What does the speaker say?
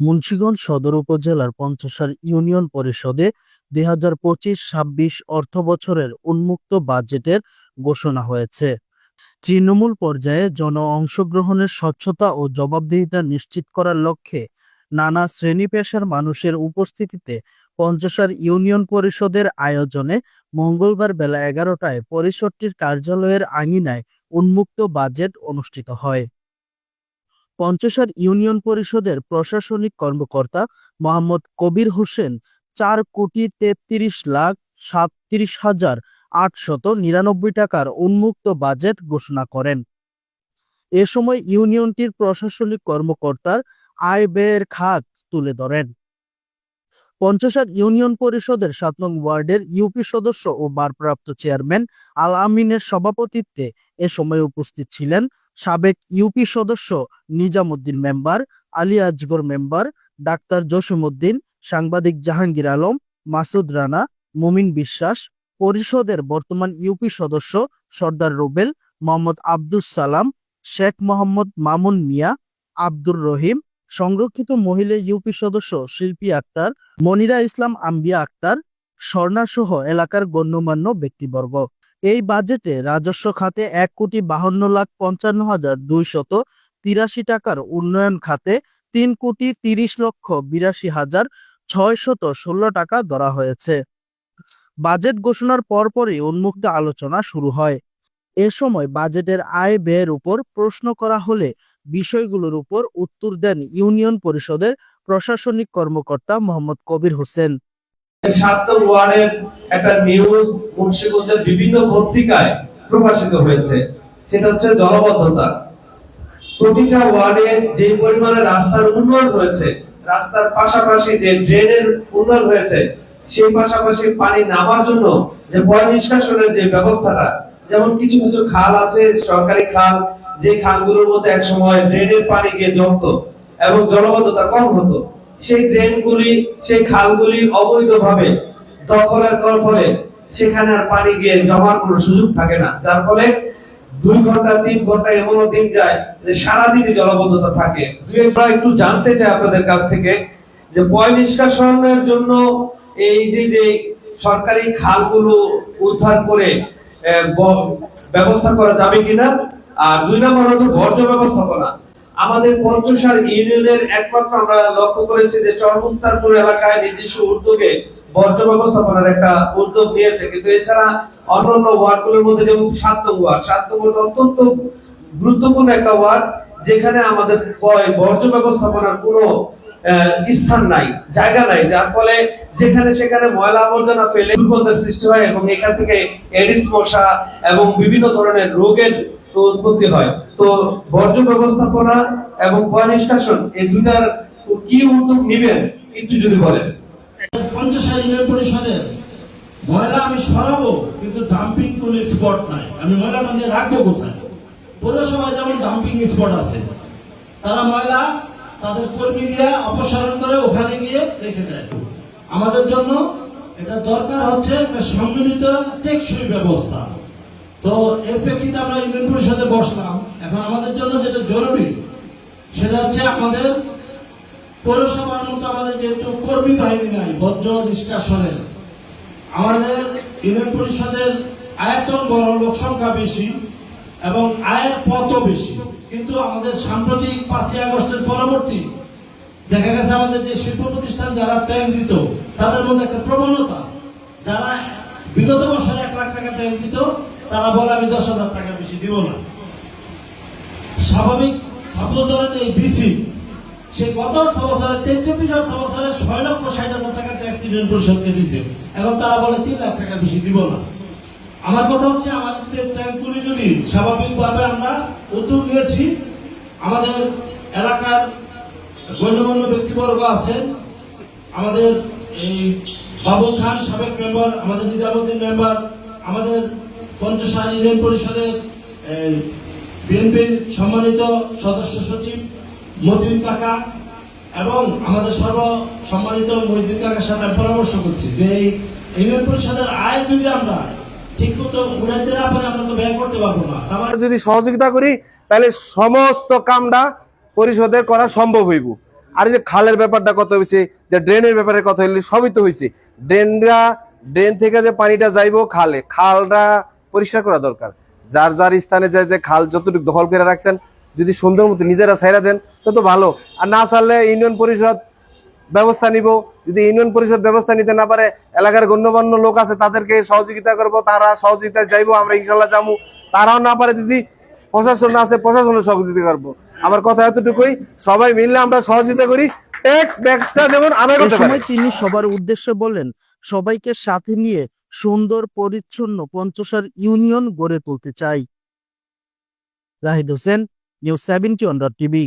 মুন্সিগঞ্জ সদর উপজেলার পঞ্চসার ইউনিয়ন পরিষদে দুই হাজার পঁচিশ ছাব্বিশ অর্থ বছরের উন্মুক্ত বাজেটের ঘোষণা হয়েছে। তৃণমূল পর্যায়ে জন অংশগ্রহণের স্বচ্ছতা ও জবাবদিহিতা নিশ্চিত করার লক্ষ্যে নানা শ্রেণি পেশার মানুষের উপস্থিতিতে পঞ্চসার ইউনিয়ন পরিষদের আয়োজনে মঙ্গলবার বেলা এগারোটায় পরিষদটির কার্যালয়ের আঙিনায় উন্মুক্ত বাজেট অনুষ্ঠিত হয়। পঞ্চসার ইউনিয়ন পরিষদের প্রশাসনিক কর্মকর্তা মোহাম্মদ কবির হোসেন চার কোটি তেত্রিশ লাখ সাতত্রিশ হাজার আটশত নিরানব্বই টাকার উন্মুক্ত বাজেট ঘোষণা করেন। এ সময় ইউনিয়নটির প্রশাসনিক কর্মকর্তার আয় ব্যয়ের খাত তুলে ধরেন। পঞ্চসার ইউনিয়ন পরিষদের সাত নং ওয়ার্ডের ইউপি সদস্য ও ভারপ্রাপ্ত চেয়ারম্যান আল আমিনের সভাপতিত্বে এ সময় উপস্থিত ছিলেন সাবেক ইউপি সদস্য নিজামুদ্দিন মেম্বার, আলী আজগর মেম্বার, ডাক্তার জসিমউদ্দিন, সাংবাদিক জাহাঙ্গীর আলম, মাসুদ রানা, মুমিন বিশ্বাস, পরিষদের বর্তমান ইউপি সদস্য সর্দার রুবেল, মোহাম্মদ আব্দুস সালাম, শেখ মোহাম্মদ মামুন মিয়া, আব্দুর রহিম, সংরক্ষিত মহিলা ইউপি সদস্য শিল্পী আক্তার, মনিরা ইসলাম আম্বিয়া আক্তার, স্বর্ণাসহ এলাকার গণ্যমান্য ব্যক্তিবর্গ। এই বাজেটে রাজস্ব খাতে এক কোটি বাহান্ন লাখ পঞ্চান্ন হাজার দুইশত তিরাশি টাকার উন্নয়ন খাতে তিন কোটি তিরিশ লক্ষ বিরাশি হাজার ছয়শত ষোলো টাকা ধরা হয়েছে। বাজেট ঘোষণার পরপরই উন্মুক্ত আলোচনা শুরু হয়। এ সময় বাজেটের আয় ব্যয়ের উপর প্রশ্ন করা হলে বিষয়গুলোর উপর উত্তর দেন ইউনিয়ন পরিষদের প্রশাসনিক কর্মকর্তা মোহাম্মদ কবির হোসেন। সেই পাশাপাশি পানি নামার জন্য যে পয় নিষ্কাশনের যে ব্যবস্থাটা, যেমন কিছু কিছু খাল আছে, সরকারি খাল, যে খালগুলোর মধ্যে এক সময় ড্রেনের পানি গিয়ে জমতো এবং জলবদ্ধতা কম হতো। সেই ড্রেনগুলি, সেই খালগুলি অবৈধভাবে দখলের ফলে সেখানে আর পানি গিয়ে জমার কোনো সুযোগ থাকে না। যার ফলে দুই ঘণ্টা, তিন ঘণ্টা এমনও দিন যায় যে সারাদিনই জলবদ্ধতা থাকে। আমরা একটু জানতে চাই আপনাদের কাছ থেকে যে পয় নিষ্কাশনের জন্য এই যে যে সরকারি খালগুলো উদ্ধার করে ব্যবস্থা করা যাবে কিনা? আর দুই নম্বর হচ্ছে বর্জ্য ব্যবস্থাপনা। আমাদের পঞ্চসার ইউনিয়নের একমাত্র আমরা লক্ষ্য করেছি যে চরমুক্তারপুর এলাকায় নিজস্ব উদ্যোগে বর্জ্য ব্যবস্থাপনার একটা উদ্যোগ নিয়েছে। কিন্তু এছাড়া অন্যান্য ওয়ার্ডগুলোর মধ্যে যেমন সাত ওয়ার্ড সাত নং ওয়ার্ড অত্যন্ত গুরুত্বপূর্ণ একটা ওয়ার্ড, যেখানে আমাদের বর্জ্য ব্যবস্থাপনার কোনো স্থান নাই, জায়গা নাই, যার ফলে যেখানে সেখানে ময়লা আবর্জনা ফেলে দুর্গন্ধের সৃষ্টি হয় এবং এখান থেকে এডিস মশা এবং বিভিন্ন ধরনের রোগের উৎপত্তি হয়। তো বর্জ্য ব্যবস্থাপনা এবং পয় নিষ্কাশন, এই দুটার কি উদ্যোগ একটু যদি বলেন। ময়লা আমি সরাবো, কিন্তু ডাম্পিং কোন স্পট নাই। আমি ময়লা মানে রাখব কোথায়? পৌরসভায় যেমন ডাম্পিং স্পট আছে, তারা ময়লা তাদের কর্মী দিয়ে অপসারণ করে ওখানে গিয়ে রেখে দেয়। আমাদের জন্য এটা দরকার হচ্ছে একটা সম্মিলিত টেকসই ব্যবস্থা। তো এর প্রেক্ষিতে আমরা ইউনিয়ন পরিষদে বসলাম। এখন আমাদের জন্য যেটা জরুরি, সেটা হচ্ছে আমাদের পৌরসভার মতো আমাদের যেহেতু কর্মী বাহিনী নাই বর্জ্য নিষ্কাশনের, আমাদের ইউনিয়ন পরিষদের আয়তন বড়, লোক সংখ্যা বেশি এবং আয়ের পথও বেশি। কিন্তু আমাদের সাম্প্রতিক পাঁচই আগস্টের পরবর্তী, দেখা গেছে আমাদের যে শিল্প প্রতিষ্ঠান যারা ট্যাঙ্ক দিত, তাদের মধ্যে একটা প্রবণতা, যারা বিগত বছরে এক লাখ টাকা ট্যাঙ্ক দিত তারা বলে, আমি দশ হাজার টাকা বেশি দিব না। স্বাভাবিক সাপোজ ধরেন এই বিসি সেই গত অর্থ বছরে তেচব্বিশ অর্থ বছরে ছয় লক্ষ ষাট হাজার টাকা ট্যাক্স ইউনিয়ন পরিষদকে দিয়েছে। এখন তারা বলে, তিন লাখ টাকা বেশি দিব না। আমার কথা হচ্ছে আমাদের ট্যাঙ্কগুলি যদি স্বাভাবিকভাবে আমরা উদ্যোগ নিয়েছি, আমাদের এলাকার গণ্যমান্য ব্যক্তিবর্গ আছেন আমাদের এই বাবুল খান সাবেক মেম্বার আমাদের নিজামুদ্দিন মেম্বার আমাদের ইউনিয়ন পরিষদের বিএনপির সম্মানিত সদস্য সচিব মতিন কাকা এবং আমাদের সর্ব সম্মানিত মহিদিন কাকার সাথে পরামর্শ করছি যে এই ইউনিয়ন পরিষদের আয় যদি আমরা ঠিক মতো উড়াইতে না পারি, আমরা তো ব্যয় করতে পারব না। আমরা যদি সহযোগিতা করি, তাহলে সমস্ত কামটা পরিশোধে করা সম্ভব হইব। আর যে খালের ব্যাপারটা কত হয়েছে যে ড্রেনের ব্যাপারে কথা হইলে সবই তো হয়েছে ড্রেনরা, ড্রেন থেকে যে পানিটা যাইবো খালে, খালটা পরিষ্কার করা দরকার। যার যার স্থানে যায় যে খাল যতটুকু দখল করে রাখছেন, যদি সুন্দর মতো নিজেরা ছাইরা দেন তত ভালো। আর না ছাড়লে ইউনিয়ন পরিষদ ব্যবস্থা নিব। যদি ইউনিয়ন পরিষদ ব্যবস্থা নিতে না পারে, এলাকার গণ্যমান্য লোক আছে, তাদেরকে সহযোগিতা করব, তারা সহযোগিতা যাইবো, আমরা ইনশাল্লাহ যাব তারাও না পারে যদি প্রশাসন আছে প্রশাসনের সহযোগিতা করব। আমার কথা এতটুকুই। সবাই মিললে আমরা সহযোগিতা করি। ট্যাক্স ব্যাগটা যেমন আদায় করতে সময় তিনি সবার উদ্দেশ্যে বলেন সবাইকে সাথে নিয়ে সুন্দর পরিচ্ছন্ন পঞ্চসার ইউনিয়ন গড়ে তুলতে চাই। Rahid Hossain news seventy one TV